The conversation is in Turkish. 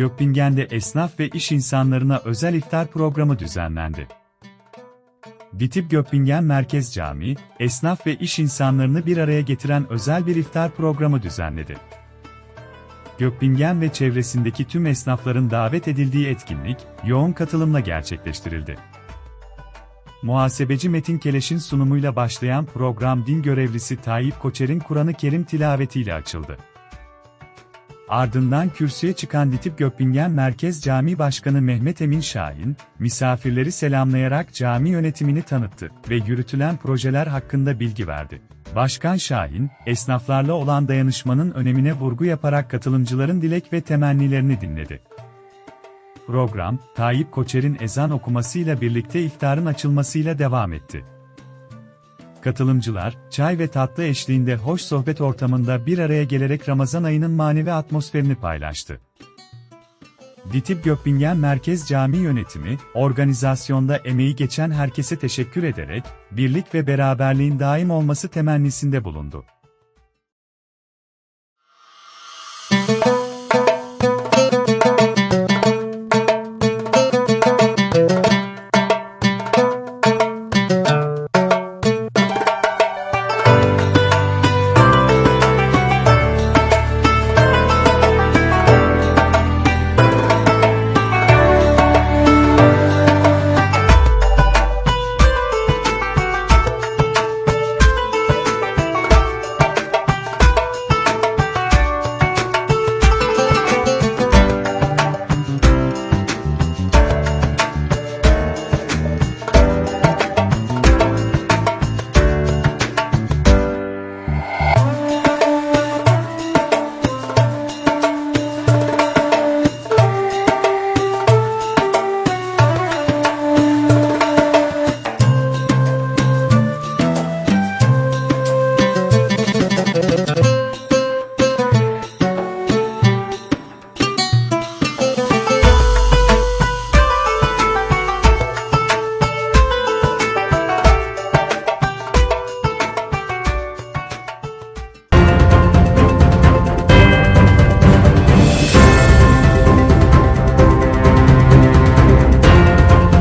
Gökbingen'de esnaf ve iş insanlarına özel iftar programı düzenlendi. Vitip Gökbingen Merkez Camii, esnaf ve iş insanlarını bir araya getiren özel bir iftar programı düzenledi. Gökbingen ve çevresindeki tüm esnafların davet edildiği etkinlik, yoğun katılımla gerçekleştirildi. Muhasebeci Metin Keleş'in sunumuyla başlayan program din görevlisi Tayyip Koçer'in Kur'an-ı Kerim tilavetiyle açıldı. Ardından kürsüye çıkan Ditip Gökbingen Merkez Cami Başkanı Mehmet Emin Şahin, misafirleri selamlayarak cami yönetimini tanıttı ve yürütülen projeler hakkında bilgi verdi. Başkan Şahin, esnaflarla olan dayanışmanın önemine vurgu yaparak katılımcıların dilek ve temennilerini dinledi. Program, Tayyip Koçer'in ezan okumasıyla birlikte iftarın açılmasıyla devam etti. Katılımcılar, çay ve tatlı eşliğinde hoş sohbet ortamında bir araya gelerek Ramazan ayının manevi atmosferini paylaştı. Ditip Gökbingen Merkez Cami Yönetimi, organizasyonda emeği geçen herkese teşekkür ederek, birlik ve beraberliğin daim olması temennisinde bulundu.